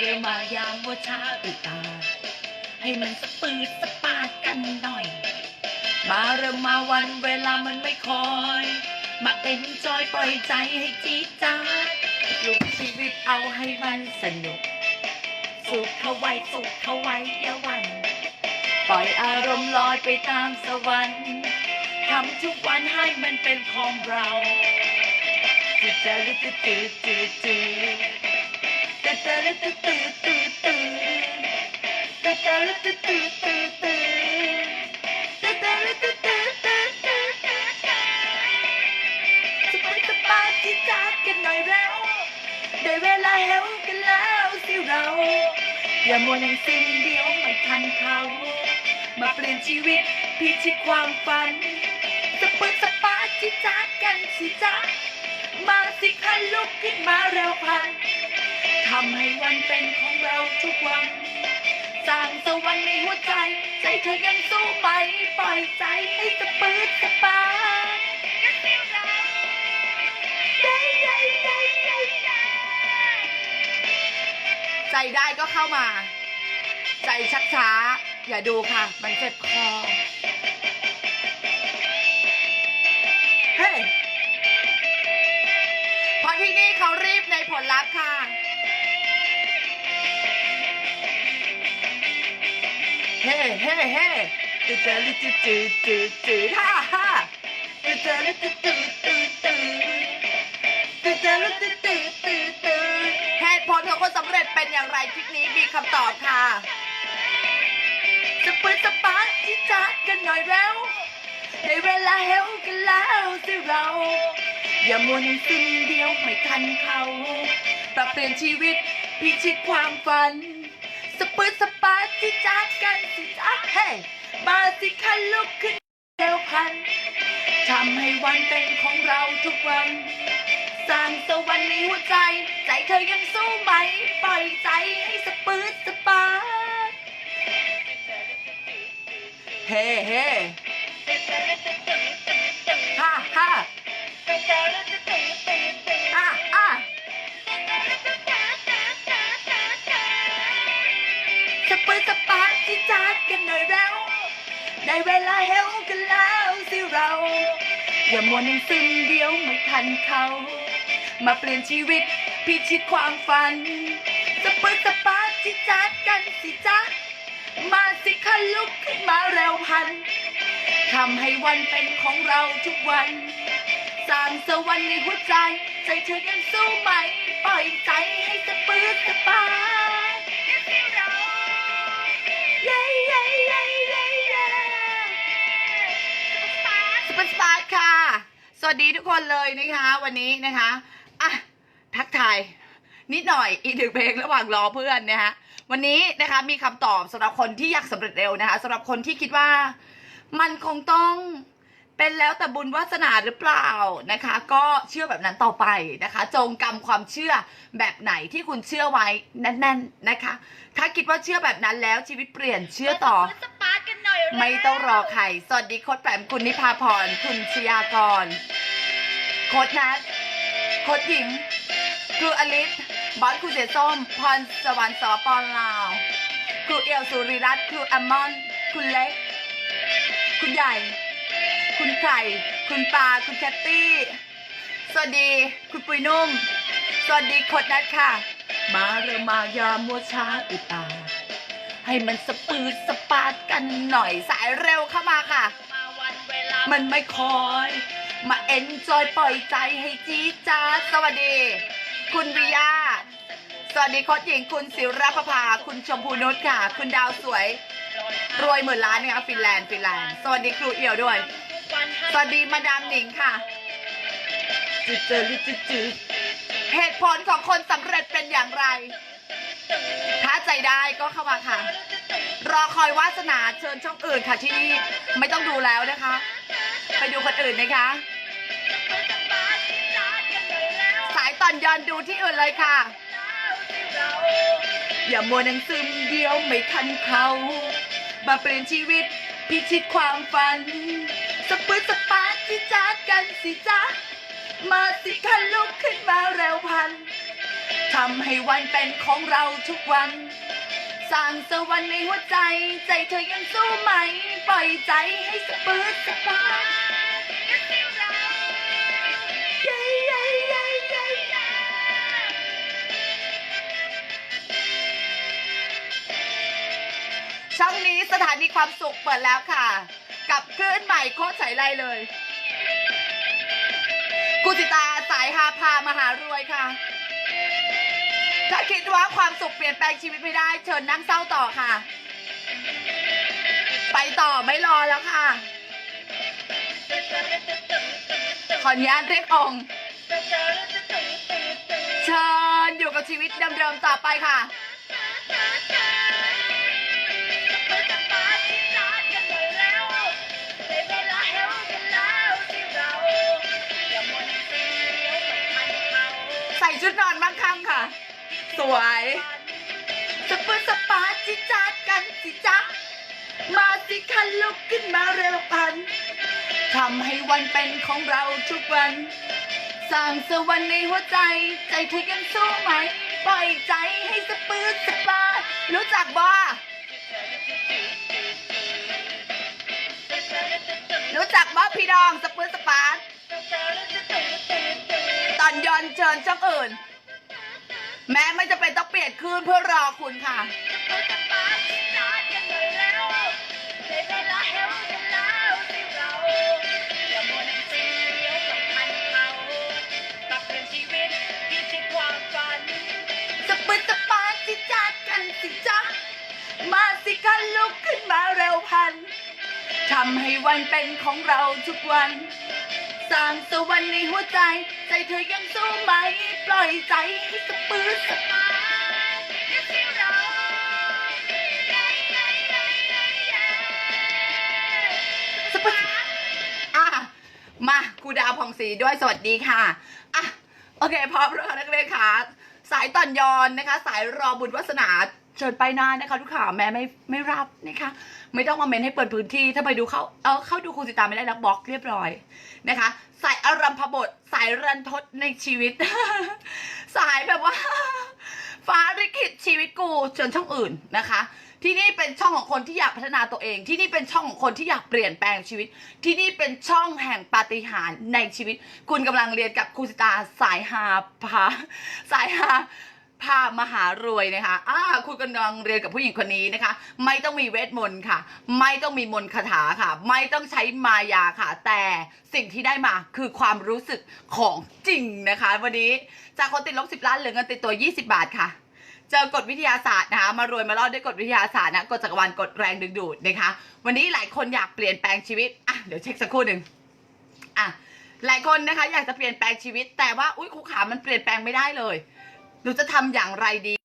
เร็วมายามว่าช้าอุตาให้มันสปืดสปาดกันหน่อย มาเริ่มมาวันเวลามันไม่คอย มาเอ็นจอยปล่อยใจให้จี๊ดจ้าดลูกชีวิตเอาให้มันสนุก สุขเขาไว้สุขเขาไว้อย่าวัน ปล่อยอารมณ์ลอยไปตามสวรรค์ทำทุกวันให้มันเป็นของเราจืดจืดจืดจืดจืด อยแล้วได้เวลาเฮลกันแล้วสิเราอย่ามัวนั่งสิ่งเดียวไม่ทันเขา มาเปลี่ยนชีวิตพิชิตความฝันสปืดสปาจิจากกันสิจ้ามาสิคันลุกขึ้นมาเร็วพัน ทำให้วันเป็นของเราทุกวัน สร้างสวรรค์ในหัวใจ ใจเธอยังสู้ไหม ปล่อยใจให้สปืดสปาดได้ได้ได้ได้ได้ใจได้ก็เข้ามา ใจชักช้า อย่าดูค่ะ มันเจ็บคอ เฮ้ยเพราะที่นี่เขารีบในผลลัพธ์ค่ะ ฮ้เฮ้เฮ้อิตาลีจืดจืดจืดจืดฮ่าฮ่าอิตาลีจืดจืดจืดจืดอิตาลีจืดจืดจืดจืดเหตุผลของคนสำเร็จเป็นอย่างไรคลิปนี้มีคำตอบค่ะสเปิดสปาร์จิจัดกันหน่อยเร็วในเวลาเฮลกันแล้วสิเรา อย่ามัวนิ่งซึมเดียวไม่ทันเขาปรับเปลี่ยนชีวิตพิชิตความฝัน ปืดสปาร์ตที่จัดกันสิจ้าเฮ้มาสิคันลุกขึ้นเร็วพันทำให้วันเป็นของเราทุกวัน สร้างสวรรค์ในหัวใจ ใจเธอยังสู้ไหม ปล่อยใจให้สปืดสปาร์ตเฮ้เฮ้ฮ่าฮ่า กันหน่อยแล้วได้เวลาเฮลกันแล้วสิเรา อย่ามัวนสิ่งเดียวไม่ทันเขา มาเปลี่ยนชีวิตพิชิตความฝันสเปิดสปาร์จิจัดกันสิจ๊ะมาสิคันลุกขึ้นมาเร็วพันทำให้วันเป็นของเราทุกวัน สร้างสวรรค์ในหัวใจ ใจเธอยังสู้ไหม ปล่อยใจให้สเปิดสปา สเปนสปาร์ค่ะ สวัสดีทุกคนเลยนะคะ วันนี้นะคะอะทักทายนิดหน่อยอีกหนึ่งเพลงระหว่างรอเพื่อนนะคะวันนี้นะคะมีคำตอบสำหรับคนที่อยากสำเร็จเร็วนะคะสำหรับคนที่คิดว่า มันคงต้องเป็นแล้วแต่บุญวาสนาหรือเปล่านะคะ ก็เชื่อแบบนั้นต่อไปนะคะ จงกำความเชื่อแบบไหนที่คุณเชื่อไว้แน่นๆนะคะ ถ้าคิดว่าเชื่อแบบนั้นแล้วชีวิตเปลี่ยนเชื่อต่อ ไม่ต้องรอใคร สวัสดีโค้ดแปมคุณนิพาพร คุณชยากร โค้ดนัทโค้ดหญิงครูอลิศบอสครูเจส้ม พรสวรรค์สปปลาว ครูเอียวสุริรัตน์ ครูแอมมอน คุณเล็ก คุณใหญ่ คุณไข่ คุณปา คุณแคตตี้ สวัสดี คุณปุยนุ่ม สวัสดีโค้ดนัทค่ะ มาเริ่มมายามัวช้าอุตา ให้มันสปืดสปาดกันหน่อยสายเร็วเข้ามาค่ะ มาวันเวลา มันไม่คอย มาเอนจอยปล่อยใจให้จี๊ดจ้าดสวัสดี คุณวิยาสวัสดีโค้ชหญิงคุณศิรประภา คุณชมพูนุชค่ะ คุณดาวสวย รวยหมื่นล้านนะคะฟินแลนด์ฟินแลนด์สวัสดีครูเอี่ยวด้วย สวัสดีมาดามหนิงค่ะจืดจืดจืดจืดเหตุผลของคนสำเร็จเป็นอย่างไร ถ้าใจได้ก็เข้ามาค่ะ รอคอยวาสนาเชิญช่องอื่นค่ะที่นี่ไม่ต้องดูแล้วนะคะ ไปดูคนอื่นนะคะ สายตอนยอนดูที่อื่นเลยค่ะ อย่ามัวนังซึมเดียวไม่ทันเขามาเปลี่ยนชีวิตพิชิตความฝันสปืดสปาร์ตที่จัดกันสิจ๊ะมาสิคันลุกขึ้นมาเร็วพันำให้วันเป็นของเราทุกวัน สร้างสวรรค์ในหัวใจ ใจเธอยังสู้ไหม ปล่อยใจให้สะปืดสะปานช่องนี้สถานีความสุขเปิดแล้วค่ะ กับคลื่นใหม่โคตรใสไลเลย กุจิตาสายฮาพามหารวยค่ะ ถ้าคิดว่าความสุขเปลี่ยนแปลงชีวิตไม่ได้ เชิญนั่งเศร้าต่อค่ะ ไปต่อไม่รอแล้วค่ะ ขออนุญาตเรียกองค์เชิญอยู่กับชีวิตเดิมๆต่อไปค่ะ ใส่ชุดนอนมั่งคั่งค่ะ สวยสปอร์สปาจิจาดกันสิจ๊ะมาสิคันลุกขึ้นมาเร็วพันทำให้วันเป็นของเราทุกวันสร้างสวรรค์ในหัวใจ ใจเธอยังสู้ไหม ปล่อยใจให้สปอร์สปารู้จักบ่รู้จักบ่พี่ดองสปอร์สปาตอนยอนเชิญช่องอื่น แม้ไม่จะเป็นต้องเปลี่ยนคืนเพื่อรอคุณค่ะสปืนสปาจิจัดกันสิจ๊ะมาสิกันลุกขึ้นมาเร็วพันทำให้วันเป็นของเราทุกวัน สร้างสวรรค์ในหัวใจ ใจเธอยังสู้ไหม ปล่อยใจให้สปืนสปาสปืนอะมาครูดาวผ่องศรีด้วยสวัสดีค่ะอะ โอเคพร้อมแล้วค่ะนักเรียนค่ะสายตอนยอนนะคะ สายรอบุญวาสนา เชิญไปหน้านะคะ ทุกข่าวแม่ไม่ไม่รับนะคะ ไม่ต้องมาเมนให้เปิดพื้นที่ ถ้าไปดูเข้าเออเข้าดูครูสิตาไม่ได้แล้วบล็อกเรียบร้อยนะคะสายอารัมพบทสายรันทดในชีวิต สายแบบว่า ฟ้าลิขิตชีวิตกูเชิญช่องอื่นนะคะ ที่นี่เป็นช่องของคนที่อยากพัฒนาตัวเอง ที่นี่เป็นช่องของคนที่อยากเปลี่ยนแปลงชีวิต ที่นี่เป็นช่องแห่งปาฏิหาริย์ในชีวิต คุณกำลังเรียนกับครูสิตาสายฮาพาสายฮา พามหารวยนะคะอ่าคุณกำลังเรียนกับผู้หญิงคนนี้นะคะ ไม่ต้องมีเวทมนต์ค่ะ ไม่ต้องมีมนต์คาถาค่ะ ไม่ต้องใช้มายาค่ะ แต่สิ่งที่ได้มาคือความรู้สึกของจริงนะคะ วันนี้จากคนติดลบ10ล้านเหลือเงินติดตัว 20 บาทค่ะเจอกฎวิทยาศาสตร์นะคะมารวยมารอดด้วยกฎวิทยาศาสตร์นะกฎจักรวาลกฎแรงดึงดูดนะคะ วันนี้หลายคนอยากเปลี่ยนแปลงชีวิตอะเดี๋ยวเช็คสักครู่หนึ่งอะหลายคนนะคะอยากจะเปลี่ยนแปลงชีวิต แต่ว่าอุ้ยครูขามันเปลี่ยนแปลงไม่ได้เลย หนูจะทำอย่างไรดี